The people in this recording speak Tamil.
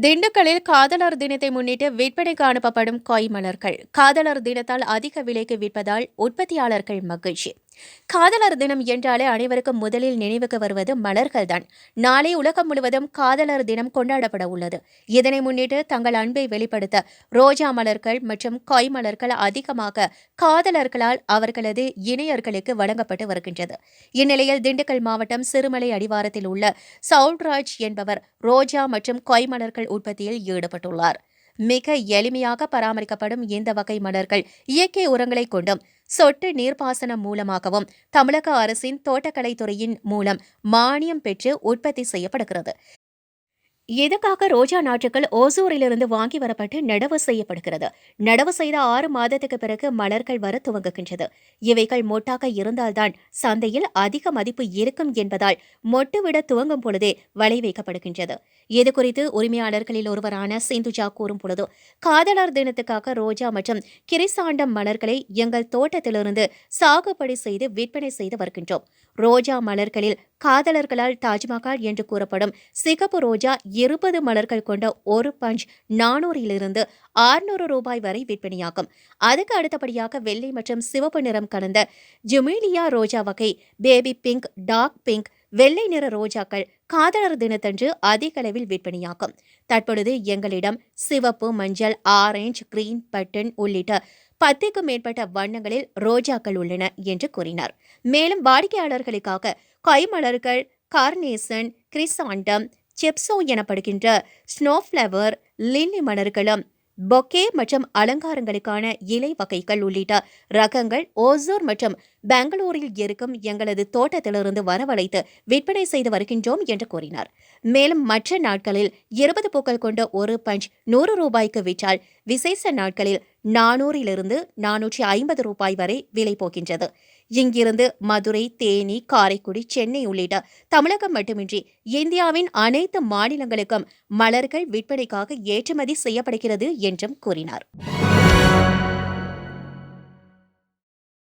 திண்டுக்கல்லில் காதலர் தினத்தை முன்னிட்டு விற்பனைக்கு அனுப்பப்படும் கொய் மலர்கள். காதலர் தினத்தால் அதிக விலைக்கு விற்பதால் உற்பத்தியாளர்கள் மகிழ்ச்சி. காதலர் தினம் என்றாலே அனைவருக்கும் முதலில் நினைவுக்கு வருவது மலர்கள்தான். நாளை உலகம் முழுவதும் காதலர் தினம் கொண்டாடப்பட உள்ளது. இதனை முன்னிட்டு தங்கள் அன்பை வெளிப்படுத்த ரோஜா மலர்கள் மற்றும் கொய் மலர்கள் அதிகமாக காதலர்களால் அவர்களது இணையர்களுக்கு வழங்கப்பட்டு வருகின்றது. இந்நிலையில் திண்டுக்கல் மாவட்டம் சிறுமலை அடிவாரத்தில் உள்ள சவுல்ராஜ் என்பவர் ரோஜா மற்றும் கொய் மலர்கள் உற்பத்தியில் ஈடுபட்டுள்ளார். மிக எளிமையாக பராமரிக்கப்படும் இந்த வகை மலர்கள் இயற்கை உரங்களை கொண்டும் சொட்டு நீர்ப்பாசனம் மூலமாகவும் தமிழக அரசின் தோட்டக்கலைத்துறையின் மூலம் மானியம் பெற்று உற்பத்தி செய்யப்படுகிறது. எதுக்காக ரோஜா நாற்றுகள் ஓசூரிலிருந்து வாங்கி வரப்பட்டு நடவு செய்யப்படுகிறது? நடவு செய்த ஆறு மாதத்துக்கு பிறகு மலர்கள் வர துவங்குகின்றது. இவைகள் மொட்டாக இருந்தால்தான் சந்தையில் அதிக மதிப்பு இருக்கும் என்பதால் மொட்டு விட துவங்கும் பொழுதே வலை வைக்கப்படுகின்றது. இது குறித்து உரிமையாளர்களில் ஒருவரான சிந்துஜா கூறும் பொழுது காதலர் தினத்துக்காக ரோஜா மற்றும் கிரிசாண்டம் மலர்களை எங்கள் தோட்டத்திலிருந்து சாகுபடி செய்து விற்பனை செய்து வருகின்றோம். ரோஜா மலர்களில் காதலர்களால் தாஜ்மஹால் என்று கூறப்படும் சிகப்பு ரோஜா இருபது மலர்கள் கொண்ட ஒரு பஞ்ச் நானூறிலிருந்து ஆறுநூறு ரூபாய் வரை விற்பனையாகும். அதுக்கு அடுத்தபடியாக வெள்ளை மற்றும் சிவப்பு நிறம் கலந்த ஜுமேலியா ரோஜா வகை பேபி பிங்க் டார்க் பிங்க் வெள்ளை நிற ரோஜாக்கள் காதலர் தினத்தன்று அதிக அளவில் விற்பனையாகும். தற்பொழுது எங்களிடம் சிவப்பு மஞ்சள் ஆரஞ்சு கிரீன் பட்டன் உள்ளிட்ட பத்துக்கும் மேற்பட்ட வண்ணங்களில் ரோஜாக்கள் உள்ளன என்று கூறினார். மேலும் வாடிக்கையாளர்களுக்காக கைமலர்கள் கார்னேசன் கிரிசாண்டம் செப்சோ எனப்படுகின்ற ஸ்னோஃப்ளவர் லில்லி மலர்களும் பொக்கே மற்றும் அலங்காரங்களுக்கான இலை வகைகள் உள்ளிட்ட ரகங்கள் ஓசூர் மற்றும் பெங்களூரில் இருக்கும் எங்களது தோட்டத்திலிருந்து வரவழைத்து விற்பனை செய்து வருகின்றோம் என்று கூறினார். மேலும் மற்ற நாட்களில் இருபது பூக்கள் கொண்ட ஒரு பஞ்ச் நூறு ரூபாய்க்கு விற்றால் விசேஷ நாட்களில் நானூறிலிருந்து நானூற்றி ஐம்பது ரூபாய் வரை விலை போகின்றது. இங்கிருந்து மதுரை தேனி காரைக்குடி சென்னை உள்ளிட்ட தமிழகம் மட்டுமின்றி இந்தியாவின் அனைத்து மாநிலங்களுக்கும் மலர்கள் விற்பனைக்காக ஏற்றுமதி செய்யப்படுகிறது என்றும் கூறினார்.